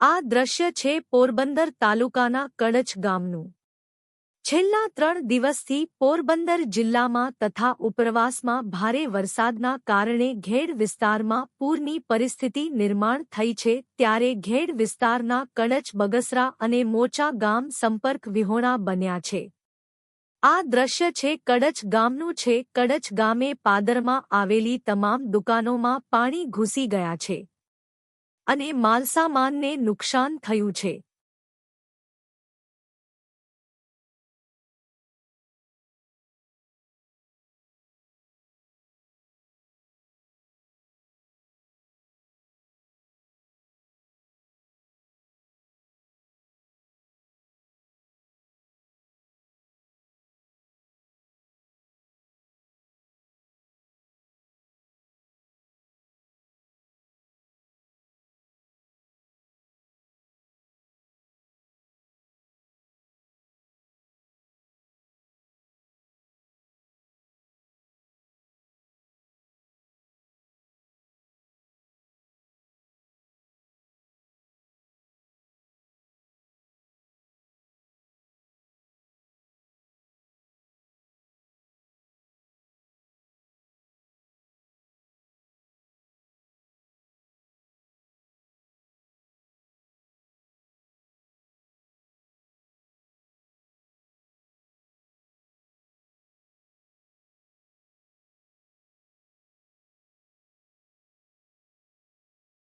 આ દ્રશ્ય છે પોરબંદર તાલુકાના કડચ ગામનું. છેલ્લા ત્રણ દિવસથી પોરબંદર જિલ્લામાં તથા ઉપરવાસમાં ભારે વરસાદના કારણે ઘેડ વિસ્તારમાં પૂરની પરિસ્થિતિ નિર્માણ થઈ છે ત્યારે ઘેડ વિસ્તારના કડચ બગસરા અને મોચા ગામ સંપર્ક વિહોણા બન્યા છે. આ દ્રશ્ય છે કડચ ગામનું છે. કડચ ગામે પાદરમાં આવેલી તમામ દુકાનોમાં પાણી ઘૂસી ગયા છે. અને માલસામાનને નુકસાન થયું છે.